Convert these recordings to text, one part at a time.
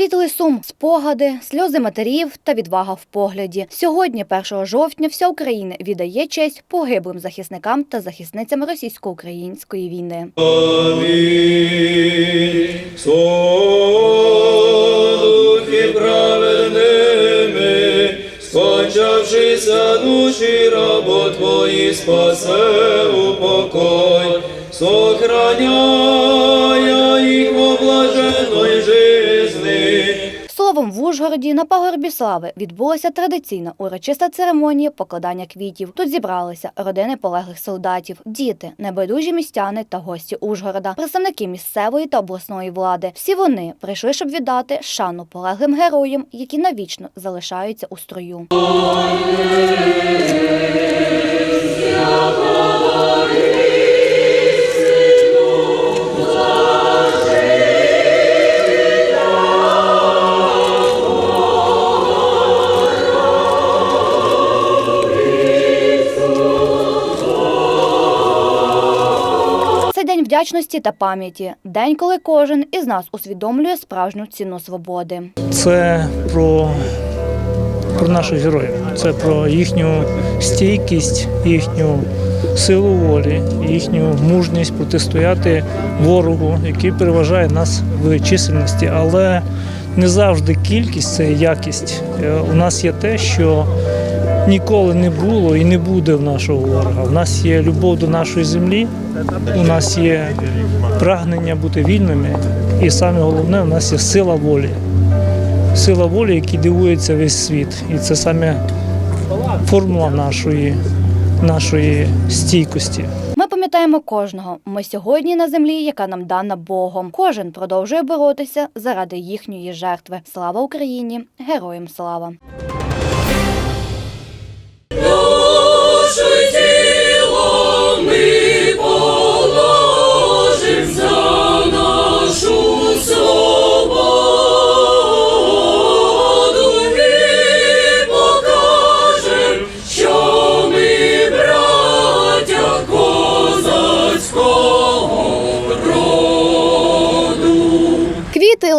Світлий сум, спогади, сльози матерів та відвага в погляді. Сьогодні, 1 жовтня, вся Україна віддає честь погиблим захисникам та захисницям російсько-української війни. Скончавшися душі рабо Твої, спасе у покой, сохраняя Словом, в Ужгороді на пагорбі слави відбулася традиційна урочиста церемонія покладання квітів. Тут зібралися родини полеглих солдатів, діти, небайдужі містяни та гості Ужгорода, представники місцевої та обласної влади. Всі вони прийшли, щоб віддати шану полеглим героям, які навічно залишаються у строю. Це вдячності та пам'яті, день, коли кожен із нас усвідомлює справжню ціну свободи. Це про, про наших героїв, це про їхню стійкість, їхню силу волі, їхню мужність протистояти ворогу, який переважає нас в чисельності. Але не завжди кількість це якість. Е, У нас є те, що ніколи не було і не буде в нашого ворога. У нас є любов до нашої землі, у нас є прагнення бути вільними, і саме головне, у нас є сила волі. Сила волі, якій дивується весь світ. І це саме формула нашої, нашої стійкості. Ми пам'ятаємо кожного. Ми сьогодні на землі, яка нам дана Богом. Кожен продовжує боротися заради їхньої жертви. Слава Україні! Героям слава!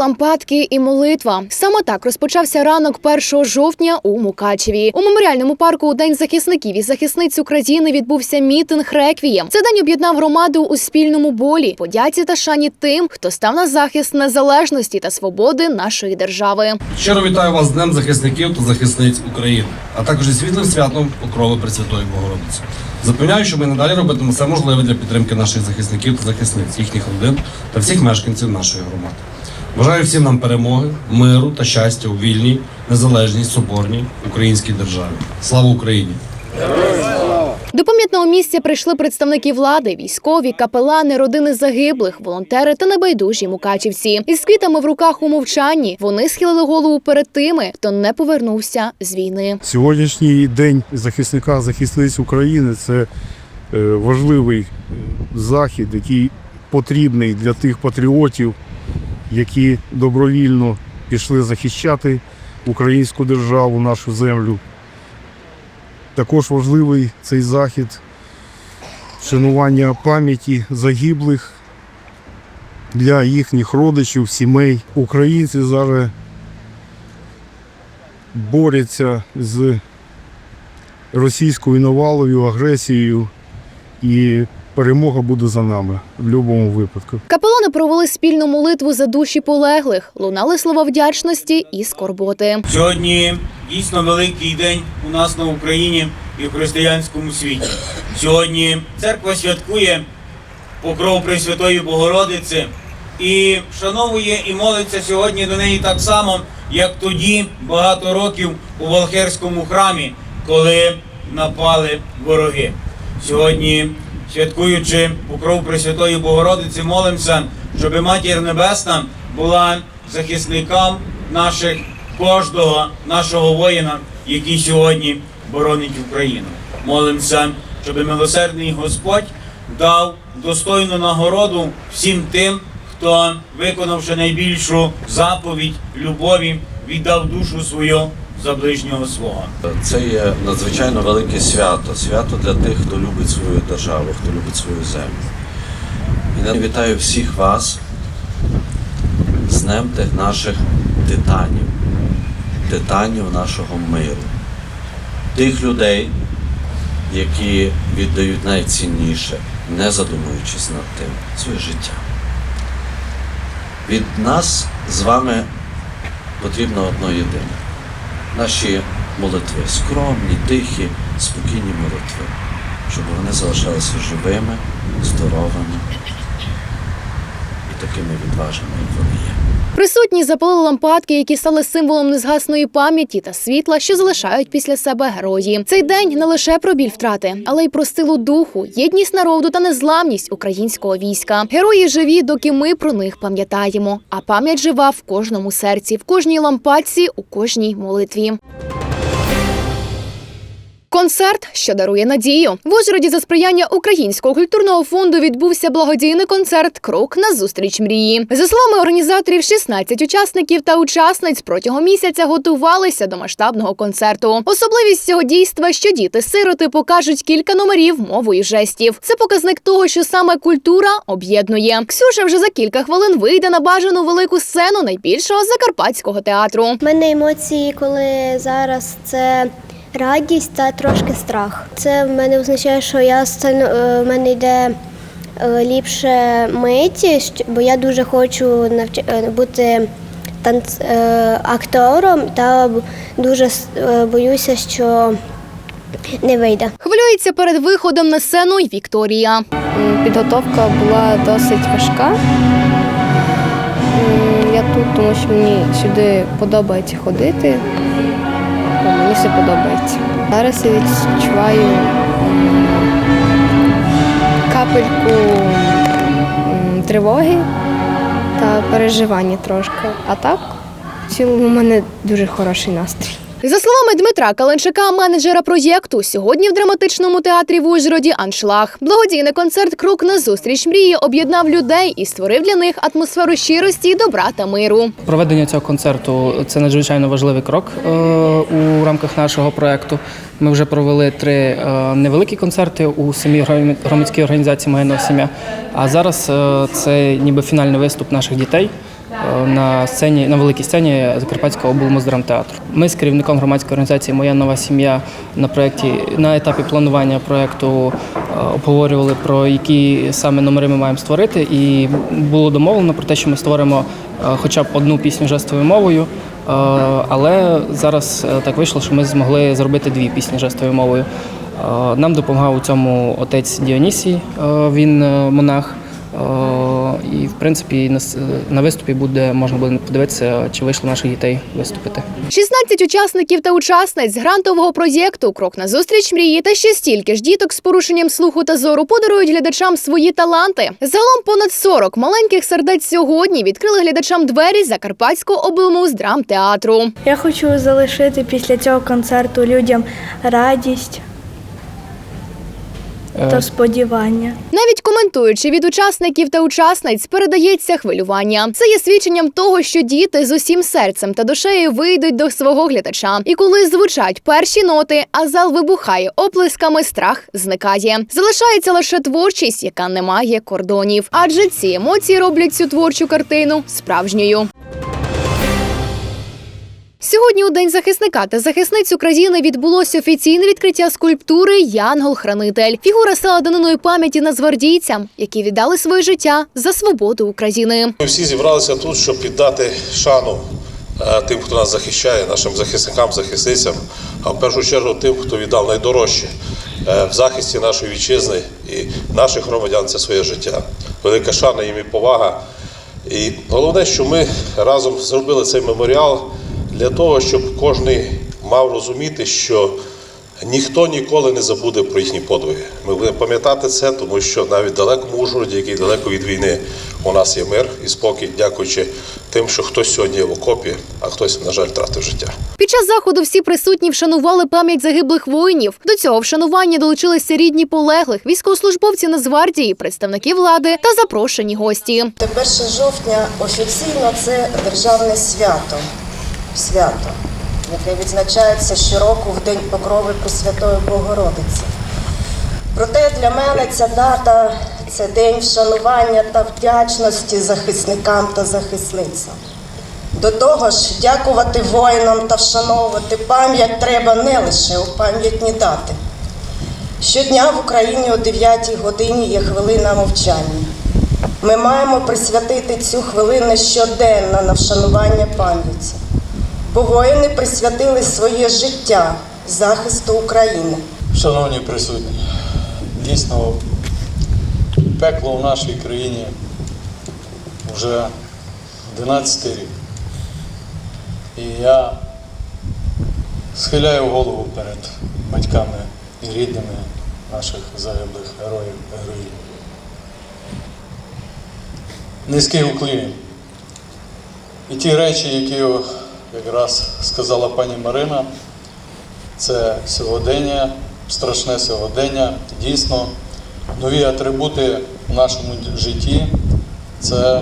Лампадки і молитва. Саме так розпочався ранок 1 жовтня у Мукачеві. У меморіальному парку у День захисників і захисниць України відбувся мітинг реквієм. Цей день об'єднав громаду у спільному болі, подяці та шані тим, хто став на захист незалежності та свободи нашої держави. Щиро вітаю вас з Днем захисників та захисниць України, а також зі світлим святом Покрови Пресвятої Богородиці. Запевняю, що ми надалі робитимемо все можливе для підтримки наших захисників та захисниць, їхніх родин та всіх мешканців нашої громади. Бажаю всім нам перемоги, миру та щастя у вільній, незалежній, соборній українській державі. Слава Україні! До пам'ятного місця прийшли представники влади, військові, капелани, родини загиблих, волонтери та небайдужі мукачівці. Із квітами в руках у мовчанні вони схилили голову перед тими, хто не повернувся з війни. Сьогоднішній день захисника захисниць України це е, важливий е, захід, який потрібний для тих патріотів, які добровільно пішли захищати українську державу, нашу землю. Також важливий цей захід вшанування пам'яті загиблих для їхніх родичів, сімей. Українці зараз борються з російською навалою, агресією, і перемога буде за нами в будь-якому випадку. Капелани провели спільну молитву за душі полеглих, лунали слова вдячності і скорботи. Сьогодні дійсно великий день у нас на Україні і в християнському світі. Сьогодні церква святкує покров Пресвятої Богородиці і вшановує і молиться сьогодні до неї так само, як тоді багато років у Волхерському храмі, коли напали вороги. Сьогодні, святкуючи покров Пресвятої Богородиці, молимося, щоб Матір Небесна була захисником наших кожного нашого воїна, який сьогодні боронить Україну. Молимося, щоб милосердний Господь дав достойну нагороду всім тим, хто, виконавши найбільшу заповідь любові, віддав душу свою за ближнього свого. Це є надзвичайно велике свято. Свято для тих, хто любить свою державу, хто любить свою землю. І я вітаю всіх вас з Днем тих наших титанів, титанів нашого миру, тих людей, які віддають найцінніше, не задумуючись над тим, своє життя. Від нас з вами потрібно одно єдине. Наші молитви скромні, тихі, спокійні молитви, щоб вони залишалися живими, здоровими і такими відважними, як вони є. Присутні запалили лампадки, які стали символом незгасної пам'яті та світла, що залишають після себе герої. Цей день не лише про біль втрати, але й про силу духу, єдність народу та незламність українського війська. Герої живі, доки ми про них пам'ятаємо. А пам'ять жива в кожному серці, в кожній лампадці, у кожній молитві. Концерт, що дарує надію. В Ужгороді за сприяння Українського культурного фонду відбувся благодійний концерт Крок на зустріч мрії. За словами організаторів, 16 учасників та учасниць протягом місяця готувалися до масштабного концерту. Особливість цього дійства, що діти-сироти покажуть кілька номерів мовою жестів. Це показник того, що саме культура об'єднує. Ксюша вже за кілька хвилин вийде на бажану велику сцену найбільшого закарпатського театру. Мене емоції, коли зараз це радість та трошки страх. Це в мене означає, що я стану, е, в мене йде е, ліпше миті, бо я дуже хочу навч... е, бути танц... актором та дуже боюся, що не вийде. Хвилюється перед виходом на сцену й Вікторія. Підготовка була досить важка. Я тут, тому що мені сюди подобається ходити. Ну, Мені все подобається. Зараз я відчуваю капельку тривоги та переживання трошки. А так, в цілому, у мене дуже хороший настрій. За словами Дмитра Каленчака, менеджера проєкту, сьогодні в драматичному театрі в Ужгороді аншлаг. Благодійний концерт Крок на зустріч мрії об'єднав людей і створив для них атмосферу щирості, добра та миру. Проведення цього концерту це надзвичайно важливий крок е, у рамках нашого проекту. Ми вже провели три е, невеликі концерти у самій громадській організації Моя сім'я. А зараз е, це ніби фінальний виступ наших дітей на сцені на великій сцені Закарпатського облмуздрамтеатру. Ми з керівником громадської організації Моя нова сім'я на проєкті на етапі планування проєкту е, обговорювали про які саме номери ми маємо створити, і було домовлено про те, що ми створимо е, хоча б одну пісню жестовою мовою. Е, Але зараз так вийшло, що ми змогли зробити дві пісні жестовою мовою. Нам допомагав у цьому отець Діонісій, він монах. І в принципі на на виступі буде можна буде подивитися, чи вийшло наших дітей виступити. 16 учасників та учасниць грантового проєкту Крок на зустріч мрії та ще стільки ж діток з порушенням слуху та зору подарують глядачам свої таланти. Загалом понад 40 маленьких сердець сьогодні відкрили глядачам двері Закарпатського облмуздрамтеатру. Я хочу залишити після цього концерту людям радість та сподівання. Навіть коментуючи від учасників та учасниць, передається хвилювання. Це є свідченням того, що діти з усім серцем та душею вийдуть до свого глядача. І коли звучать перші ноти, а зал вибухає оплесками, страх зникає. Залишається лише творчість, яка не має кордонів. Адже ці емоції роблять цю творчу картину справжньою. Сьогодні у День захисника та захисниць України відбулося офіційне відкриття скульптури Янгол-хранитель. Фігура стала даниною пам'яті нацгвардійцям, які віддали своє життя за свободу України. Ми всі зібралися тут, щоб піддати шану е, тим, хто нас захищає, нашим захисникам, захисницям, а в першу чергу тим, хто віддав найдорожче е, в захисті нашої вітчизни і наших громадян це своє життя. Велика шана їм і повага. І головне, що ми разом зробили цей меморіал для того, щоб кожен мав розуміти, що ніхто ніколи не забуде про їхні подвиги. Ми будемо пам'ятати це, тому що навіть в далекому Ужгороді, який далеко від війни, у нас є мир і спокій, дякуючи тим, що хтось сьогодні є в окопі, а хтось, на жаль, втратив життя. Під час заходу всі присутні вшанували пам'ять загиблих воїнів. До цього вшанування долучилися рідні полеглих, військовослужбовці Нацгвардії, представники влади та запрошені гості. 1 жовтня офіційно це державне свято, свято, яке відзначається щороку в День Покрови Пресвятої Богородиці. Проте для мене ця дата це день вшанування та вдячності захисникам та захисницям. До того ж, дякувати воїнам та вшановувати пам'ять треба не лише у пам'ятні дати. Щодня в Україні о 9 годині є хвилина мовчання. Ми маємо присвятити цю хвилину щоденно на вшанування пам'яті, бо воїни присвятили своє життя захисту України. Шановні присутні, дійсно пекло в нашій країні вже 11 рік. І я схиляю голову перед батьками і рідними наших загиблих героїв героїв. Низький уклін. І ті речі, які якраз сказала пані Марина, це сьогодення, страшне сьогодення. Дійсно, нові атрибути в нашому житті це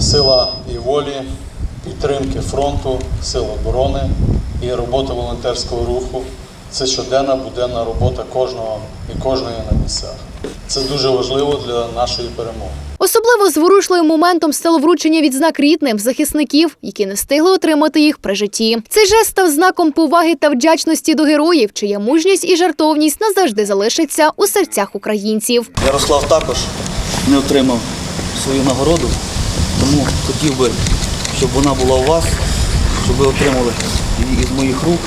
сила і волі, підтримки фронту, сил оборони і робота волонтерського руху. Це щоденна буденна робота кожного і кожної на місцях. Це дуже важливо для нашої перемоги. Особливо зворушливим моментом стало вручення відзнак рідним захисників, які не встигли отримати їх при житті. Цей жест став знаком поваги та вдячності до героїв, чия мужність і жартовність назавжди залишиться у серцях українців. Ярослав також не отримав свою нагороду, тому хотів би, щоб вона була у вас, щоб ви отримали її із моїх рук.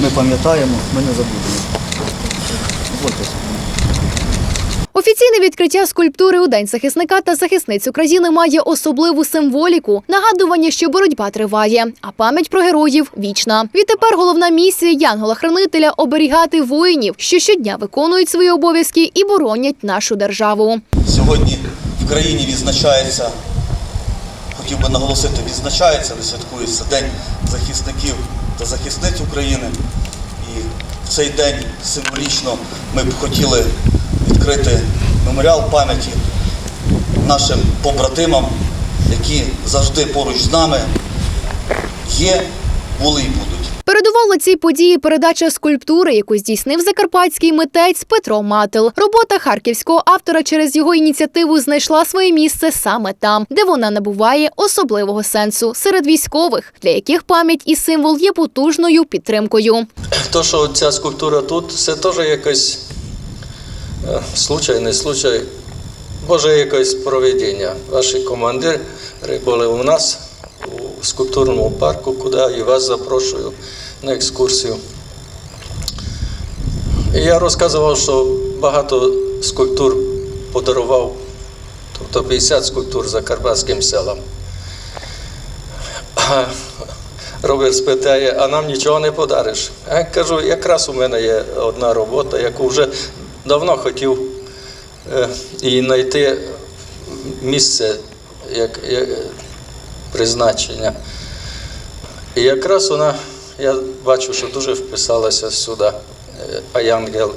Ми пам'ятаємо, ми не забудемо. Дозвольте. Офіційне відкриття скульптури у День захисника та захисниць України має особливу символіку нагадування, що боротьба триває, а пам'ять про героїв вічна. Відтепер головна місія Янгола-хранителя оберігати воїнів, що щодня виконують свої обов'язки і боронять нашу державу. Сьогодні в країні відзначається, хотів би наголосити, відзначається, не святкується День захисників та захисниць України. І в цей день символічно ми б хотіли відкрити меморіал пам'яті нашим побратимам, які завжди поруч з нами є, були і будуть. Передувала цій події передача скульптури, яку здійснив закарпатський митець Петро Мател. Робота харківського автора через його ініціативу знайшла своє місце саме там, де вона набуває особливого сенсу серед військових, для яких пам'ять і символ є потужною підтримкою. То, що ця скульптура тут, це теж якось случай, не случай, може якесь проведення. Ваші командири були у нас у скульптурному парку, куди і вас запрошую на екскурсію. І я розказував, що багато скульптур подарував, тобто 50 скульптур закарпатським селам. А Роберт спитає, а нам нічого не подариш. Я кажу, якраз у мене є одна робота, яку вже давно хотів е, і знайти місце як, як призначення. І якраз вона, я бачу, що дуже вписалася сюди, е, а янгел,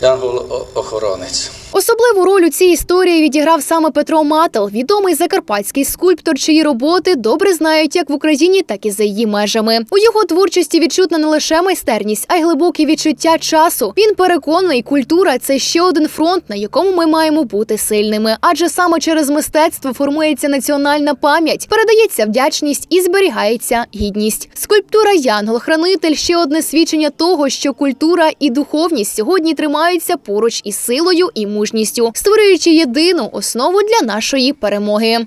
янгол-охоронець. Особливу роль у цій історії відіграв саме Петро Мател, відомий закарпатський скульптор, чиї роботи добре знають як в Україні, так і за її межами. У його творчості відчутна не лише майстерність, а й глибоке відчуття часу. Він переконаний, культура це ще один фронт, на якому ми маємо бути сильними. Адже саме через мистецтво формується національна пам'ять, передається вдячність і зберігається гідність. Скульптура Янгол-хранитель ще одне свідчення того, що культура і духовність сьогодні тримаються поруч із силою і мужністю, створюючи єдину основу для нашої перемоги.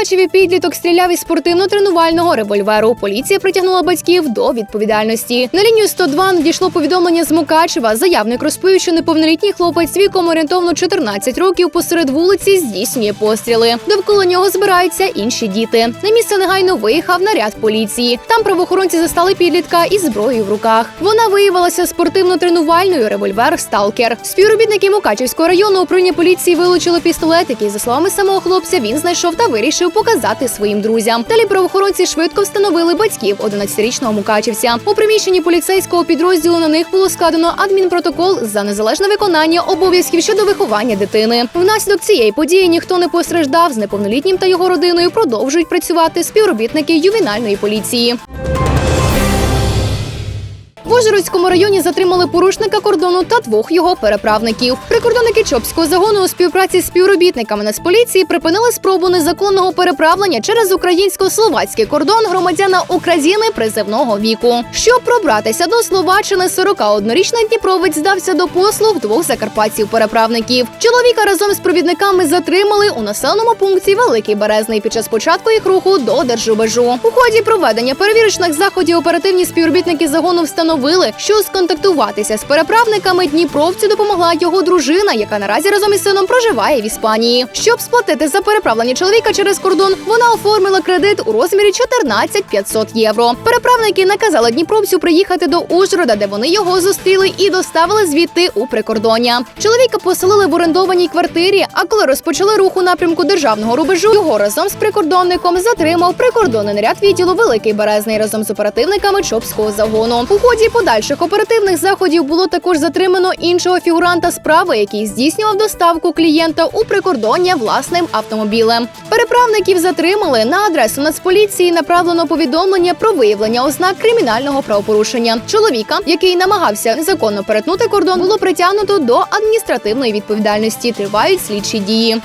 Мукачеві підліток стріляв із спортивно-тренувального револьверу. Поліція притягнула батьків до відповідальності. На лінію 102 надійшло повідомлення з Мукачева. Заявник розповів, що неповнолітній хлопець віком орієнтовно 14 років посеред вулиці здійснює постріли. Довкола нього збираються інші діти. На місце негайно виїхав наряд поліції. Там правоохоронці застали підлітка із зброєю в руках. Вона виявилася спортивно-тренувальною револьвер Сталкер. Співробітники Мукачевського району управління поліції вилучили пістолет, який, за словами самого хлопця, він знайшов та вирішив показати своїм друзям. Далі правоохоронці швидко встановили батьків 11-річного мукачівця. У приміщенні поліцейського підрозділу на них було складено адмінпротокол за незалежне виконання обов'язків щодо виховання дитини. Внаслідок цієї події ніхто не постраждав. З неповнолітнім та його родиною продовжують працювати співробітники ювенальної поліції. В Ужгородському районі затримали порушника кордону та двох його переправників. Прикордонники Чопського загону у співпраці з співробітниками Нацполіції припинили спробу незаконного переправлення через українсько-словацький кордон громадяна України призивного віку. Щоб пробратися до Словаччини, 41-річний Дніпровець здався до послуг двох закарпатців-переправників. Чоловіка разом з провідниками затримали у населеному пункті Великий Березний під час початку їх руху до Держубежу. У ході проведення перевірочних заходів оперативні співробітники загону встановили, що сконтактуватися з переправниками Дніпровцю допомогла його дружина, яка наразі разом із сином проживає в Іспанії. Щоб сплатити за переправлення чоловіка через кордон, вона оформила кредит у розмірі 14 500 євро. Переправники наказали Дніпровцю приїхати до Ужгорода, де вони його зустріли і доставили звідти у прикордоння. Чоловіка поселили в орендованій квартирі. А коли розпочали рух у напрямку державного рубежу, його разом з прикордонником затримав прикордонний наряд відділу Великий Березний разом з оперативниками Чопського загону. У ході подальших оперативних заходів було також затримано іншого фігуранта справи, який здійснював доставку клієнта у прикордоння власним автомобілем. Переправників затримали на адресу Нацполіції. Направлено повідомлення про виявлення ознак кримінального правопорушення. Чоловіка, який намагався незаконно перетнути кордон, було притягнуто до адміністративної відповідальності. Тривають слідчі дії.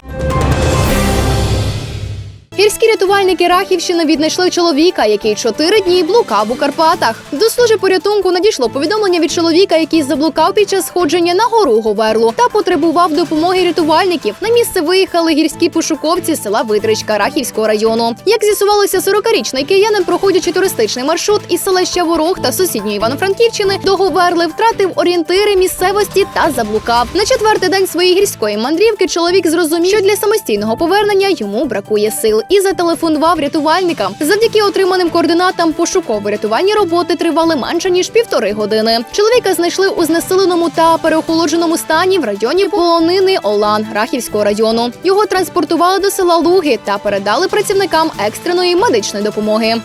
Гірські рятувальники Рахівщини віднайшли чоловіка, який чотири дні блукав у Карпатах. До служби порятунку надійшло повідомлення від чоловіка, який заблукав під час сходження на гору Говерлу та потребував допомоги рятувальників. На місце виїхали гірські пошуковці села Витричка Рахівського району. Як з'ясувалося, 40-річний киянин, проходячи туристичний маршрут із селища Ворог та сусідньої Івано-Франківщини до Говерли, втратив орієнтири місцевості та заблукав. На четвертий день своєї гірської мандрівки чоловік зрозумів, що для самостійного повернення йому бракує сил і зателефонував рятувальникам. Завдяки отриманим координатам пошуково-рятувальні роботи тривали менше ніж півтори години. Чоловіка знайшли у знесиленому та переохолодженому стані в районі полонини Олан Рахівського району. Його транспортували до села Луги та передали працівникам екстреної медичної допомоги.